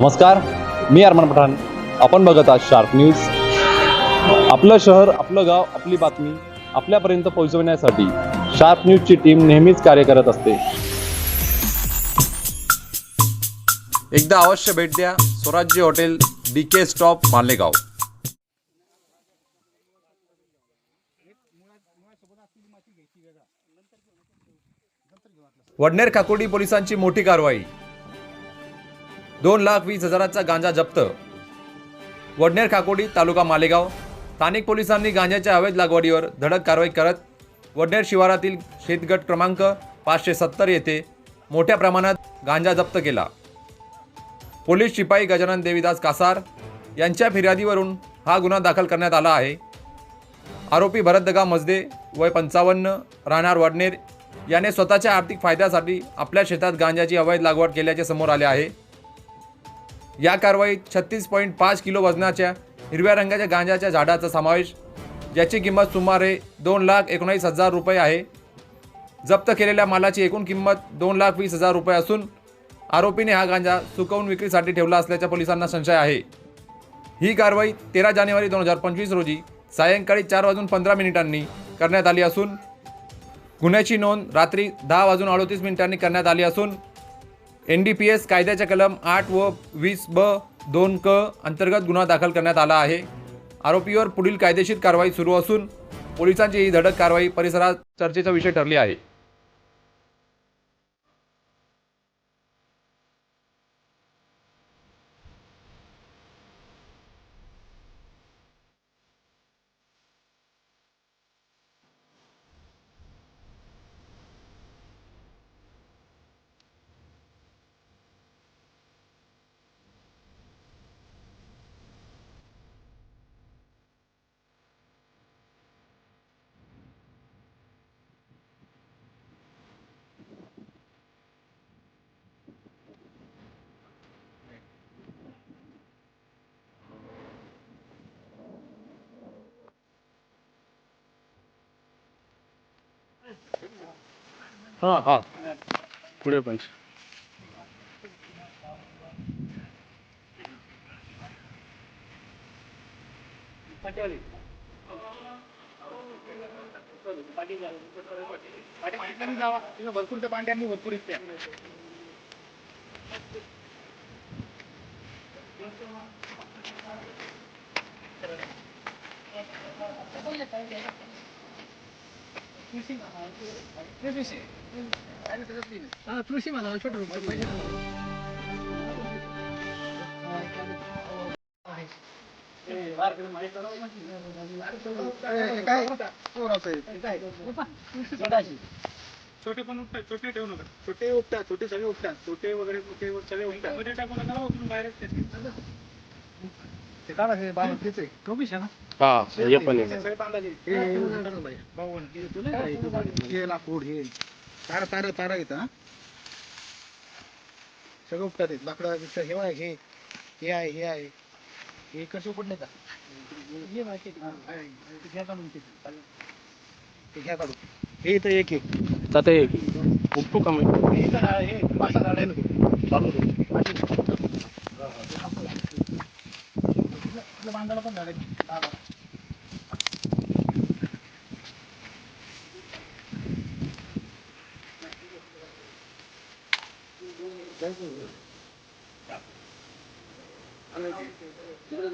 नमस्कार मी अरमान पठाण. आपण बघत आहात शार्प न्यूज आपलं शहर आपलं गाव आपली बातमी आपल्यापर्यंत पोहोचवण्यासाठी शार्प न्यूजची टीम नेहमीच कार्य करत असते. एकदा अवश्य भेट द्या Swarajya hotel B K stop Malegaon. Wadner Kakodi पोलिसांची मोठी कारवाई. दोन लाख वीस हजाराचा गांजा जप्त. वडनेर काकोडी तालुका मालेगाव. स्थानिक पोलिसांनी गांजाच्या अवैध लागवडीवर धडक कारवाई करत वडनेर शिवारातील शेतगट क्रमांक पाचशे सत्तर येथे मोठ्या प्रमाणात गांजा जप्त केला. पोलीस शिपाई गजानन देवीदास कासार यांच्या फिर्यादीवरून हा गुन्हा दाखल करण्यात आला आहे. आरोपी भरतदगा मजदे वय पंचावन्न राहणार वडनेर याने स्वतःच्या आर्थिक फायद्यासाठी आपल्या शेतात गांजाची अवैध लागवड केल्याचे समोर आले आहे. या कारवाईत छत्तीस पॉईंट पाच किलो वजनाच्या हिरव्या रंगाच्या गांजाच्या झाडाचा समावेश ज्याची किंमत सुमारे दोन लाख एकोणीस हजार रुपये आहे. जप्त केलेल्या मालाची एकूण किंमत दोन लाख वीस हजार रुपये असून आरोपीने हा गांजा सुकवून विक्रीसाठी ठेवला असल्याच्या पोलिसांना संशय आहे. ही कारवाई तेरा जानेवारी दोन हजार पंचवीस रोजी सायंकाळी चार वाजून पंधरा मिनिटांनी करण्यात आली असून गुन्ह्याची नोंद रात्री दहा वाजून अडोतीस मिनिटांनी करण्यात आली असून एन डी पी एस कायद्याच्या कलम आठ व वीस ब दोन क अंतर्गत गुन्हा दाखल करण्यात आला आहे. आरोपीवर पुढील कायदेशीर कारवाई सुरू असून पोलिसांची ही धडक कारवाई परिसरात चर्चेचा विषय ठरली आहे. हा. हा. पुढे पंच भरपूर त्या पांड्यांनी भरपूर इथे म्हणा छोट काय छोटे पण उठतात छोटे ठेवू नका छोटे उठतात छोटे सगळे उठतात छोटे वगैरे मोठे सगळे उठतात मध्ये टाकू नका ना, उचलून बाहेरच ते. काढा तेच आहे हा हे पण आहे सगळे बांधायचे. बावन, तुला हे लाकूड हे तारा येतं हा सगळं उपटात येत लाकडं बिकडं हे आहे हे हे आहे हे आहे हे कसे उपडले का हे माहिती आहे. ते घ्या काढून ते. घ्या काढून हे इथं एक एक आता एक उपटू का मी हे पाच सहा आहे ना. चालू दे. पाचशे. आपल्या बांधाला पण